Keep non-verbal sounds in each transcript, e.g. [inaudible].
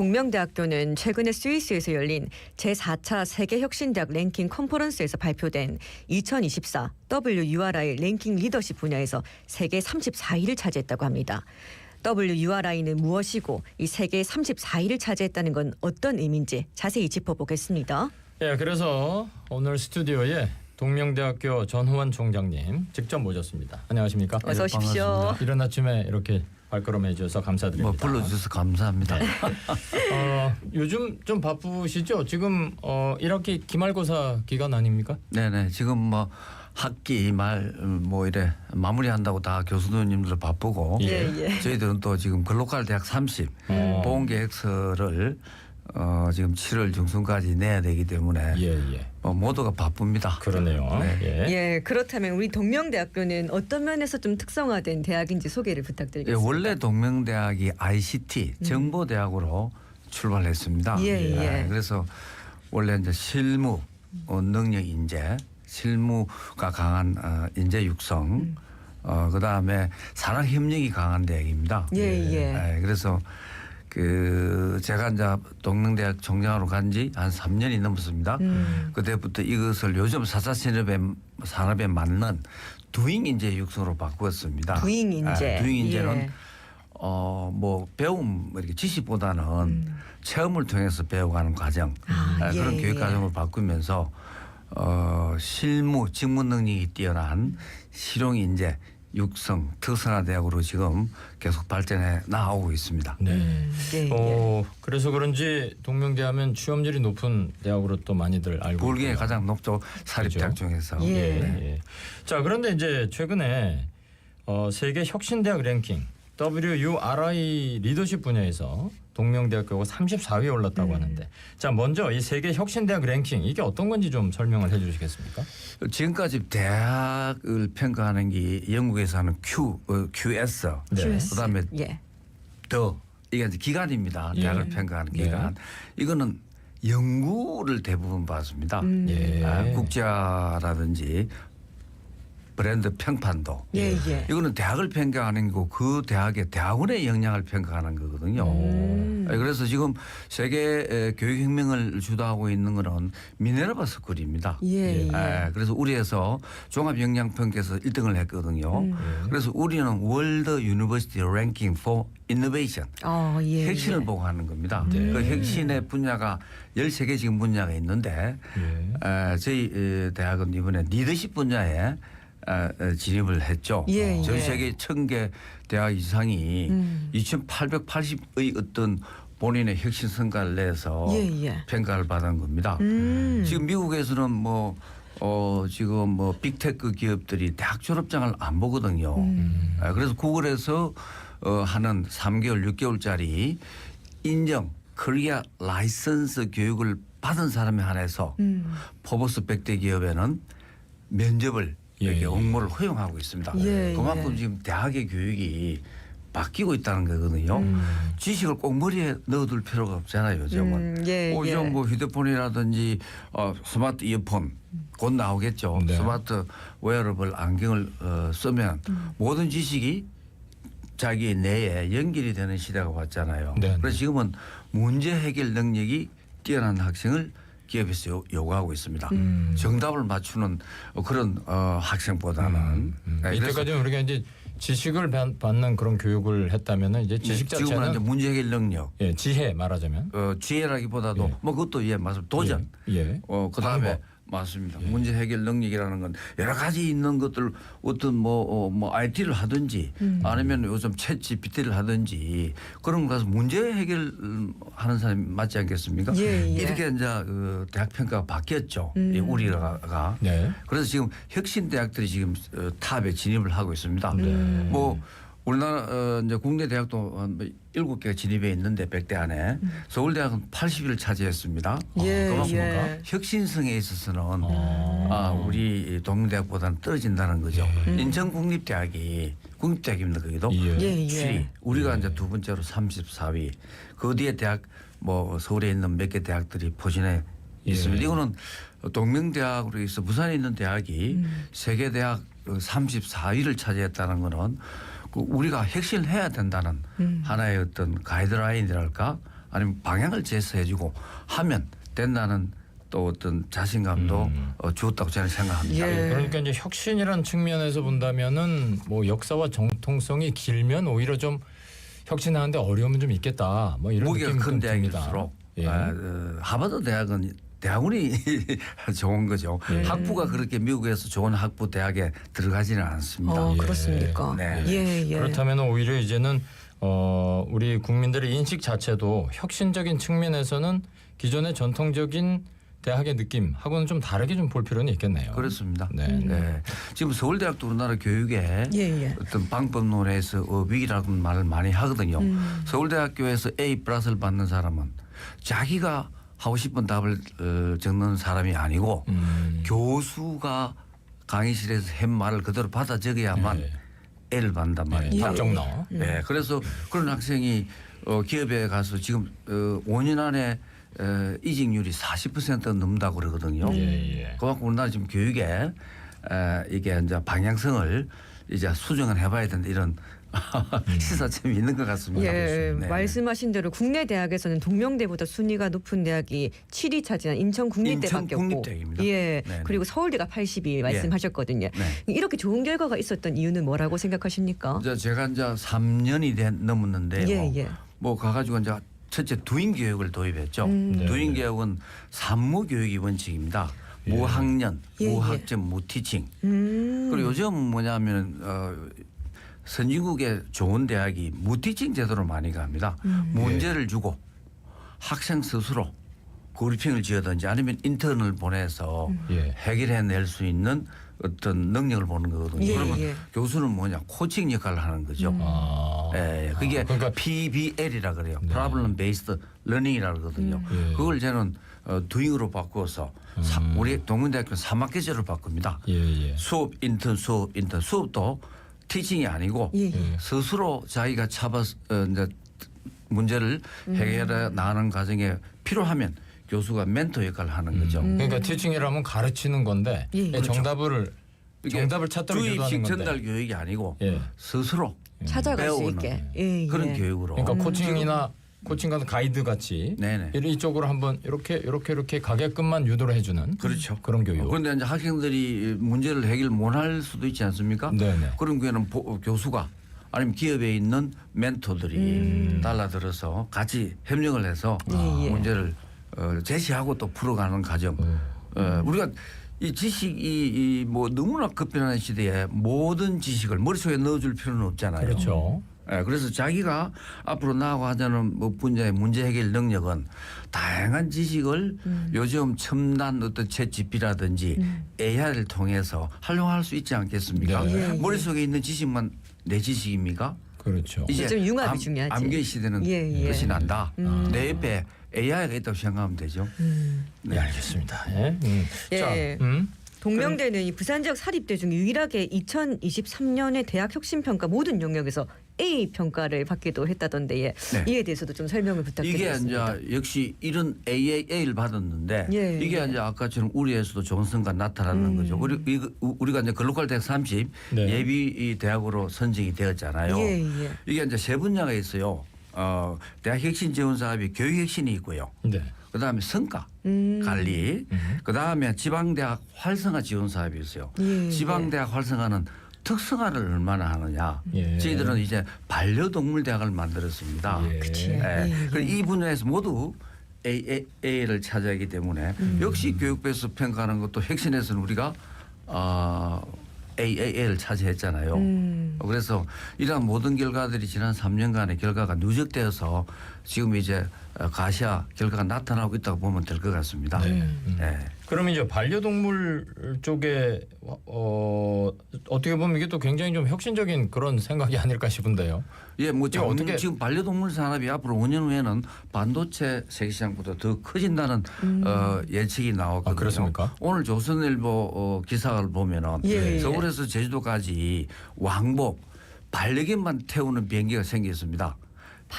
동명대학교는 최근에 스위스에서 열린 제4차 세계혁신대학 랭킹 컨퍼런스에서 발표된 2024 WURI 랭킹 리더십 분야에서 세계 34위를 차지했다고 합니다. WURI는 무엇이고 이 세계 34위를 차지했다는 건 어떤 의미인지 자세히 짚어보겠습니다. 예, 그래서 오늘 스튜디오에 동명대학교 전후원 총장님 직접 모셨습니다. 안녕하십니까? 어서 오십시오. 반갑습니다. 이른 아침에 이렇게 발걸음해 주셔서 감사드립니다. 뭐 불러주셔서 감사합니다. [laughs] 어, 요즘 좀 바쁘시죠? 지금 어, 1학기 기말고사 기간 아닙니까? 네네 지금 뭐 학기 말 뭐 이래 마무리한다고 다 교수님들 바쁘고 예. 예. 저희들은 또 지금 글로컬 대학 30 어. 보험계획서를 어 지금 7월 중순까지 내야 되기 때문에 예, 예. 뭐 모두가 바쁩니다. 그러네요. 네. 예. 예, 그렇다면 우리 동명대학교는 어떤 면에서 좀 특성화된 대학인지 소개를 예, 부탁드리겠습니다. 원래 동명대학이 ICT 정보대학으로 출발했습니다. 예, 예. 그래서 원래 이제 실무 어, 능력 인재, 실무가 강한 어, 인재 육성, 음. 어, 그 다음에 산학 협력이 강한 대학입니다. 예, 예. 예, 그래서 그 제가 이제 동명대학 총장으로 간 지 한 3년이 넘었습니다. 음. 그때부터 이것을 요즘 사사 산업에 산업에 맞는 두잉 인재 육성으로 바꾸었습니다. 두잉 인재. 아, 두잉 인재는 예. 어뭐 배움 뭐 이렇게 지식보다는 체험을 통해서 배워가는 과정 음. 아, 아, 그런 예, 교육 예. 과정을 바꾸면서 어 실무 직무 능력이 뛰어난 실용 인재 육성 특성화 대학으로 지금 계속 발전해 나오고 있습니다. 네. 음, 예, 예. 어, 그래서 그런지 동명대하면 취업률이 높은 대학으로 또 많이들 알고 있고요. 가장 높죠 사립대학 그죠? 중에서. 예. 예, 예. 자 그런데 이제 최근에 어, 세계 혁신대학 랭킹 WURI 리더십 분야에서 동명대학교가 34위에 올랐다고 하는데 자 먼저 이 세계 혁신대학 랭킹 이게 어떤 건지 좀 설명을 해주시겠습니까? 지금까지 대학을 평가하는 게 영국에서 하는 Q, 어, QS, 네. QS. 그다음에 예. 더 이게 이제 기관입니다. 예. 대학을 평가하는 네. 기관. 이거는 연구를 대부분 받습니다. 음. 예. 아, 국제라든지 브랜드 평판도. 예, 예. 이거는 대학을 평가하는 거고 그 대학의 대학원의 역량을 평가하는 거거든요. 음. 아, 그래서 지금 세계 에, 교육혁명을 주도하고 있는 거는 미네르바 스쿨입니다. 예, 예. 아, 그래서 우리에서 종합역량평가에서 1등을 했거든요. 음. 그래서 우리는 월드 유니버시티 랭킹 for 이노베이션 어, 예. 혁신을 예. 보고 하는 겁니다. 네. 그 혁신의 분야가 13개 지금 분야가 있는데 예. 에, 저희 에, 대학은 이번에 리더십 분야에 에, 에, 진입을 했죠. 예, 전 예. 세계 1000개 대학 이상이 음. 2880의 어떤 본인의 혁신 성과를 내서 예, 예. 평가를 받은 겁니다. 음. 지금 미국에서는 뭐 어, 지금 뭐 빅테크 기업들이 대학 졸업장을 안 보거든요. 음. 아, 그래서 구글에서 어, 하는 3개월, 6개월짜리 인정 코리아 라이선스 교육을 받은 사람에 한해서 음. 포버스 100대 기업에는 면접을 예, 이렇게 예. 응모를 허용하고 있습니다. 예, 그만큼 예. 지금 대학의 교육이 바뀌고 있다는 거거든요. 음. 지식을 꼭 머리에 넣어둘 필요가 없잖아요, 요즘은. 음, 예, 어, 예. 요즘 뭐 휴대폰이라든지 어, 스마트 이어폰 곧 나오겠죠. 네. 스마트 웨어러블 안경을 어, 쓰면 음. 모든 지식이 자기 뇌에 연결이 되는 시대가 왔잖아요. 네, 그래서 지금은 문제 해결 능력이 뛰어난 학생을 기업에서 요, 요구하고 있습니다. 음. 정답을 맞추는 어, 그런 어, 학생보다는 음, 음. 네, 그래서 이때까지는 우리가 이제 지식을 받- 받는 그런 교육을 했다면은 이제 지식 지금은 이제 자체는 문제 해결 능력, 예, 지혜 말하자면 어, 지혜라기보다도 예. 뭐 그것도 예 맞습니다. 도전. 예. 예. 어 그다음에 방법. 맞습니다. 문제 해결 능력이라는 건 여러 가지 있는 것들 어떤 뭐, 어, 뭐 IT를 하든지 음. 아니면 요즘 챗 GPT를 하든지 그런 거 가서 문제 해결하는 사람이 맞지 않겠습니까? 예, 예. 이렇게 이제 그 대학 평가가 바뀌었죠. 음. 이 우리가 네. 그래서 지금 혁신 대학들이 지금 어, 탑에 진입을 하고 있습니다. 네. 뭐 우리나라 어, 이제 국내 대학도 한뭐 일곱 개가 진입해 있는데 100대 안에 서울대학은 80위를 차지했습니다. 예, 그만큼 예. 혁신성에 있어서는 아. 아, 우리 동대학보다는 떨어진다는 거죠. 인천국립대학이 국립대학입니다. 거기도 예. 예, 예. 7위. 우리가 이제 두 번째로 34위. 그 뒤에 대학 뭐 서울에 있는 몇 개 대학들이 포진해 있습니다. 예. 이거는 동명대학으로 해서 부산에 있는 대학이 세계 대학 34위를 차지했다는 거는 그 우리가 혁신을 해야 된다는 하나의 어떤 가이드라인이랄까 아니면 방향을 제시해주고 하면 된다는 또 어떤 자신감도 음. 어, 주었다고 저는 생각합니다. 예. 그러니까 이제 혁신이라는 측면에서 본다면은 뭐 역사와 정통성이 길면 오히려 좀 혁신하는데 어려움은 좀 있겠다. 뭐 이런 무게가 느낌이 큰. 대학일수록 예. 아, 어, 하버드 대학은 대학원이 [laughs] 좋은 거죠. 예. 학부가 그렇게 미국에서 좋은 학부 대학에 들어가지는 않습니다. 어, 예. 그렇습니까? 네. 예, 예. 그렇다면 오히려 이제는 어 우리 국민들의 인식 자체도 혁신적인 측면에서는 기존의 전통적인 대학의 느낌하고는 좀 다르게 좀 볼 필요는 있겠네요. 그렇습니다. 네. 네. 지금 서울대학도 우리나라 교육에 예, 예. 어떤 방법론에서 어, 위기라고 말을 많이 하거든요. 음. 서울대학교에서 A 플러스를 받는 사람은 자기가 하고 싶은 답을 어, 적는 사람이 아니고 음. 교수가 강의실에서 한 말을 그대로 받아 적어야만 네. L을 받는단 네, 말이에요. 답정 넣어. 네, 그래서 그런 학생이 어, 기업에 가서 지금 어, 5년 안에 어, 이직률이 40% 넘는다고 그러거든요. 예, 예. 그만큼 우리나라 지금 교육에 에, 이게 이제 방향성을 이제 수정을 해봐야 된다 이런 시사점이 있는 것 같습니다. 예, 네. 말씀하신 대로 국내 대학에서는 동명대보다 순위가 높은 대학이 7위 차지한 인천 국립대밖에 없고, 인천국립대입니다. 예, 네네. 그리고 서울대가 80위 말씀하셨거든요. 네. 이렇게 좋은 결과가 있었던 이유는 뭐라고 생각하십니까? 이제 제가 이제 3년이 된 넘었는데요. 예, 예. 뭐 가가지고 이제 첫째 두인 교육을 도입했죠. 음. 네, 두인 네. 교육은 산무 교육이 원칙입니다. 예. 무학년, 예, 예. 무학점, 무티칭. 음, 그리고 요즘 뭐냐면 어, 선진국의 좋은 대학이 무티칭 제도로 많이 갑니다. 음. 문제를 주고 학생 스스로 그리핑을 지어든지 아니면 인턴을 보내서 음. 예. 해결해낼 수 있는 어떤 능력을 보는 거거든요. 예, 그러면 예. 교수는 뭐냐 코칭 역할을 하는 거죠. 아. 예, 그게 아, 그러니까 PBL이라 그래요. 네. Problem Based Learning이라 그러거든요. 예. 그걸 저는 어, 두잉으로 바꾸어서 사- 음. 우리 동문대학교 3학기제로 바꿉니다. 예, 예. 수업 인턴 수업 인턴 수업도 티칭이 아니고 예, 예. 예. 스스로 자기가 잡아 어, 이제 문제를 음. 해결해 나가는 과정에 필요하면 교수가 멘토 역할을 하는 거죠. 그러니까 티칭이라면 가르치는 건데 예, 예. 정답을 이게 정답을 찾도록 주입식 유도하는 건데. 전달 교육이 아니고 예. 스스로 찾아갈 수 배우는 있게. 예, 예. 그런 교육으로 그러니까 코칭이나 코칭 같은 가이드 같이 네네. 이쪽으로 한번 이렇게 이렇게 이렇게 가게끔만 유도를 해주는 그렇죠. 그런 교육. 그런데 이제 학생들이 문제를 해결 못 할 수도 있지 않습니까? 네네. 그런 경우에는 보- 교수가 아니면 기업에 있는 멘토들이 음. 달라들어서 같이 협력을 해서 예, 예. 문제를 어, 제시하고 또 풀어가는 과정. 음. 어, 우리가 이 지식이 이 뭐 너무나 급변하는 시대에 모든 지식을 머릿속에 넣어줄 필요는 없잖아요. 그렇죠. 예, 그래서 자기가 앞으로 나아가자는 뭐 분야의 문제 해결 능력은 다양한 지식을 음. 요즘 첨단 어떤 챗 GP라든지 AI를 통해서 활용할 수 있지 않겠습니까? 네. 예, 예. 머릿속에 있는 지식만 내 지식입니까? 그렇죠. 이제 좀 융합이 암- 중요하지. 암기 시대는 예, 예. 끝이 난다. 음. 내 옆에 AI가 있다고 생각하면 되죠. 음. 네, 알겠습니다. 예. 음. 예. 자, 음. 동명대는 이 부산 지역 사립대 중 유일하게 2023년에 대학 혁신 평가 모든 영역에서 A 평가를 받기도 했다던데 예. 네. 이에 대해서도 좀 설명을 이게 부탁드리겠습니다. 이제 역시 이런 AAA를 받았는데 예, 이게 예. 이제 아까처럼 우리에서도 좋은 성과 나타나는 음. 거죠. 우리 우리가 이제 글로컬 대학 30 네. 예비 대학으로 선정이 되었잖아요. 예, 예. 이게 이제 세 분야가 있어요. 어, 대학 혁신 지원 사업이 교육 혁신이 있고요. 네. 그다음에 성과 음. 관리, 음. 그다음에 지방 대학 활성화 지원 사업이 있어요. 예, 지방 대학 활성화는 특성화를 얼마나 하느냐. 예. 저희들은 이제 반려동물 대학을 만들었습니다. 예. 그치. 예. 예, 예. 그이 분야에서 모두 AA를 차지하기 때문에 음. 역시 교육부에서 평가하는 것도 혁신에서는 우리가 어, AA를 차지했잖아요. 음. 그래서 이러한 모든 결과들이 지난 3년간의 결과가 누적되어서 지금 이제 어, 가시화 결과가 나타나고 있다고 보면 될 것 같습니다. 네. 예. 그러면 이제 반려동물 쪽에 어 어떻게 보면 이게 또 굉장히 좀 혁신적인 그런 생각이 아닐까 싶은데요. 예, 뭐 장- 어떻게- 지금 반려동물 산업이 앞으로 5년 후에는 반도체 세계 시장보다 더 커진다는 어, 예측이 나왔거든요. 아, 그렇습니까? 오늘 조선일보 어, 기사를 보면은 예, 예. 서울에서 제주도까지 왕복 반려견만 태우는 비행기가 생겼습니다.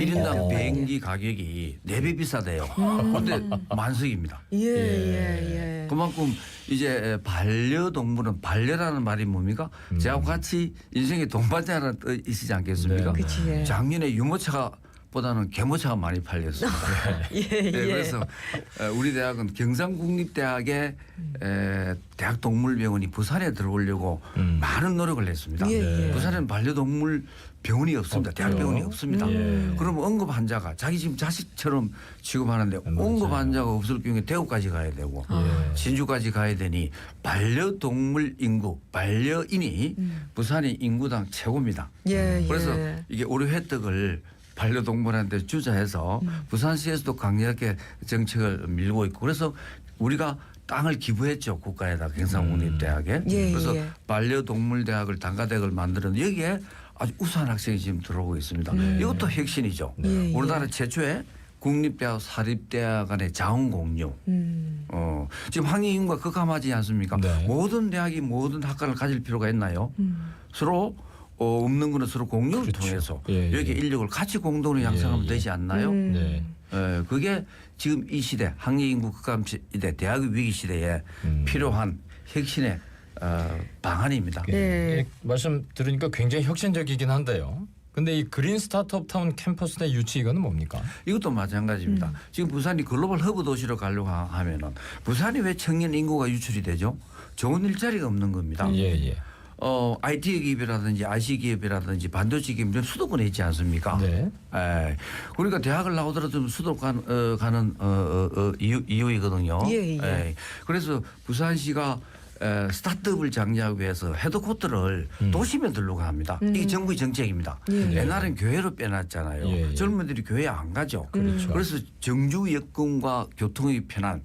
일 반려견. 1인당 비행기 가격이 네 배 비싸대요. 그런데 만석입니다. 예, 예, 예. 그만큼 이제 반려동물은 반려라는 말이 뭡니까? 저하고 같이 인생의 동반자라는 뜻이지 않겠습니까? 네. 그치, 예. 작년에 유모차가 보다는 개모차가 많이 팔렸습니다. [laughs] 예, 네, 예. 그래서 에, 우리 대학은 경상국립대학의 에, 대학동물병원이 부산에 들어오려고 음. 많은 노력을 했습니다. 예, 예. 부산에는 반려동물 병원이 없습니다. 없죠. 대학병원이 없습니다. 예. 그럼 응급 환자가 자기 지금 자식처럼 취급하는데. 응급 환자가 없을 경우에 대구까지 가야 되고 예. 진주까지 가야 되니 반려동물 인구 반려인이 부산이 인구당 최고입니다. 예, 예. 그래서 이게 우리 획득을 반려동물한테 주자해서 음. 부산시에서도 강력하게 정책을 밀고 있고 그래서 우리가 땅을 기부했죠 국가에다 경상국립대학에 예, 그래서 예. 반려동물 대학을 단과대학을 만들었는데 여기에 아주 우수한 학생이 지금 들어오고 있습니다. 이것도 혁신이죠. 예, 예. 우리나라 최초의 국립대학 사립대학 간의 자원 공유. 음. 어, 지금 학예인과 극함하지 않습니까? 네. 모든 대학이 모든 학과를 가질 필요가 있나요? 음. 서로 어, 없는 거는 서로 공유를 그렇죠. 통해서 예, 예. 여기 인력을 같이 공동으로 양성하면 예. 되지 않나요? 음. 네. 예, 그게 지금 이 시대 학예인구 극감 시대 대학의 위기 시대에 음. 필요한 혁신의 어, 방안입니다. 네. 예, 말씀 들으니까 굉장히 혁신적이긴 한데요. 근데 이 그린 스타트업 타운 캠퍼스 내 유치 이거는 뭡니까? 이것도 음. 마찬가지입니다. 지금 부산이 글로벌 허브 도시로 가려고 하- 하면은 부산이 왜 청년 인구가 유출이 되죠? 좋은 일자리가 없는 겁니다. 예, 예. 어, IT 기업이라든지 IC 기업이라든지 반도체 기업은 수도권에 있지 않습니까? 네. 에, 그러니까 대학을 나오더라도 수도권 어, 가는 어, 어, 어, 이유, 이유이거든요. 예, 예. 에, 그래서 부산시가 에, 스타트업을 장려하기 위해서 헤드코트를 음. 도심에 들려고 합니다. 이게 정부의 정책입니다. 예. 옛날엔 교회로 빼놨잖아요. 예, 예. 젊은이들이 교회 안 가죠. 그렇죠. 그래서 정주 여건과 교통이 편한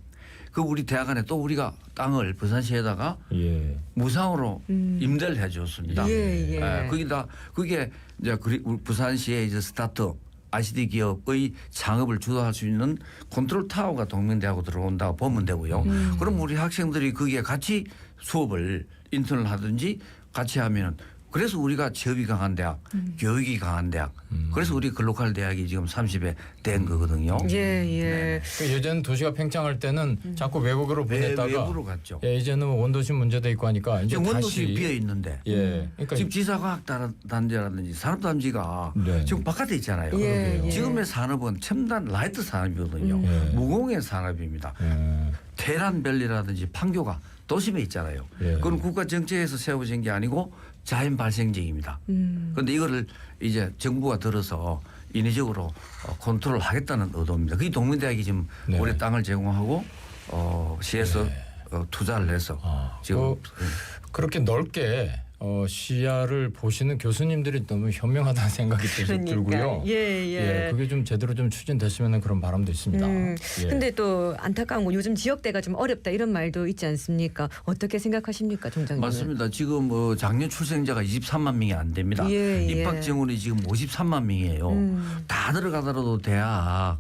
그 우리 대학 안에 또 우리가 땅을 부산시에다가 예. 무상으로 음. 임대를 해줬습니다. 예, 예. 에, 거기다 그게 이제 부산시의 이제 스타트업 ICT 기업의 창업을 주도할 수 있는 컨트롤 타워가 동명대하고 들어온다고 보면 되고요. 음. 그럼 우리 학생들이 거기에 같이 수업을 인턴을 하든지 같이 하면은 그래서 우리가 취업이 강한 대학, 음. 교육이 강한 대학. 음. 그래서 우리 글로컬 대학이 지금 30에 된 거거든요. 예, 네. 예. 그 예전 도시가 팽창할 때는 자꾸 외국으로 외, 보냈다가 외부로 갔죠. 예, 이제는 원도시 문제도 있고 하니까 이제 원도시 비어 있는데 예. 그러니까 지금 지사과학 단지라든지 산업 단지가 네. 지금 바깥에 있잖아요. 예, 예. 지금의 산업은 첨단 라이트 산업이거든요. 음. 예. 무공해 산업입니다. 예. 테란밸리라든지 판교가 도심에 있잖아요. 예. 그건 국가 정책에서 세워진 게 아니고 자연 발생적입니다. 음. 그런데 이거를 이제 정부가 들어서 인위적으로 어, 컨트롤 하겠다는 의도입니다. 그게 동문대학이 지금 네. 올해 땅을 제공하고 어, 시에서 어, 투자를 해서 아, 지금 그, 그렇게 넓게 어, 시야를 보시는 교수님들이 너무 현명하다는 생각이 또 그러니까. 들고요. 예, 예. 그게 좀 제대로 좀 추진됐으면 그런 바람도 있습니다. 음, 예. 근데 또 안타까운 건 요즘 지역대가 좀 어렵다 이런 말도 있지 않습니까? 어떻게 생각하십니까, 총장님? 맞습니다. 지금 뭐 작년 출생자가 23만 명이 안 됩니다. 예, 예. 입학 정원이 지금 53만 명이에요. 음. 다 들어가더라도 대학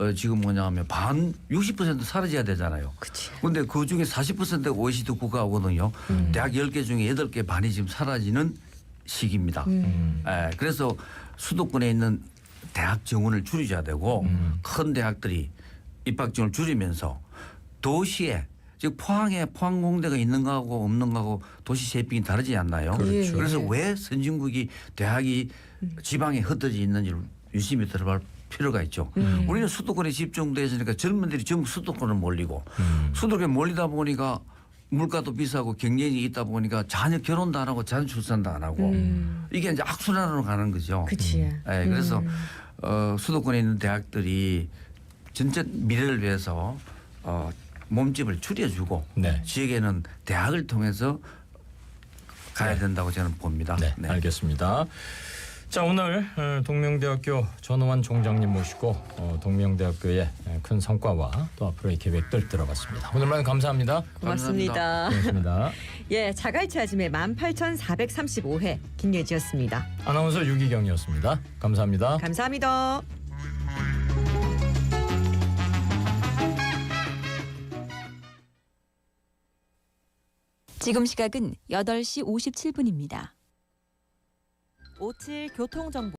어, 지금 뭐냐면 반 60% 사라져야 되잖아요. 그치. 근데 그 중에 40%가 OECD 국가거든요. 음. 대학 10개 중에 8개 반이 지금 사라지는 시기입니다. 음. 에, 그래서 수도권에 있는 대학 정원을 줄여야 되고 음. 큰 대학들이 입학 정원을 줄이면서 도시에 즉 포항에 포항공대가 있는 거하고 없는 거하고 도시 쉐핑이 다르지 않나요? 그렇죠. 그래서 예. 왜 선진국이 대학이 지방에 흩어져 있는지를 유심히 들어볼 필요가 있죠. 음. 우리는 수도권에 집중돼 있으니까 젊은들이 전부 수도권을 몰리고 음. 수도권에 몰리다 보니까 물가도 비싸고 경쟁이 있다 보니까 자녀 결혼도 안 하고 자녀 출산도 안 하고 음. 이게 이제 악순환으로 가는 거죠. 그치. 예, 그래서 음. 어, 수도권에 있는 대학들이 전체 미래를 위해서 어, 몸집을 줄여주고 네. 지역에는 대학을 통해서 가야 된다고 저는 봅니다. 네, 알겠습니다. 자 오늘 어, 동명대학교 전호환 총장님 모시고 어, 동명대학교의 큰 성과와 또 앞으로의 계획들 들어봤습니다. 오늘 말씀 감사합니다. 고맙습니다. 고맙습니다. [laughs] 예, 자갈치 아침의 18,435회 김예지였습니다. 아나운서 유기경이었습니다. 감사합니다. 감사합니다. 지금 시각은 8시 57분입니다. 57 교통정보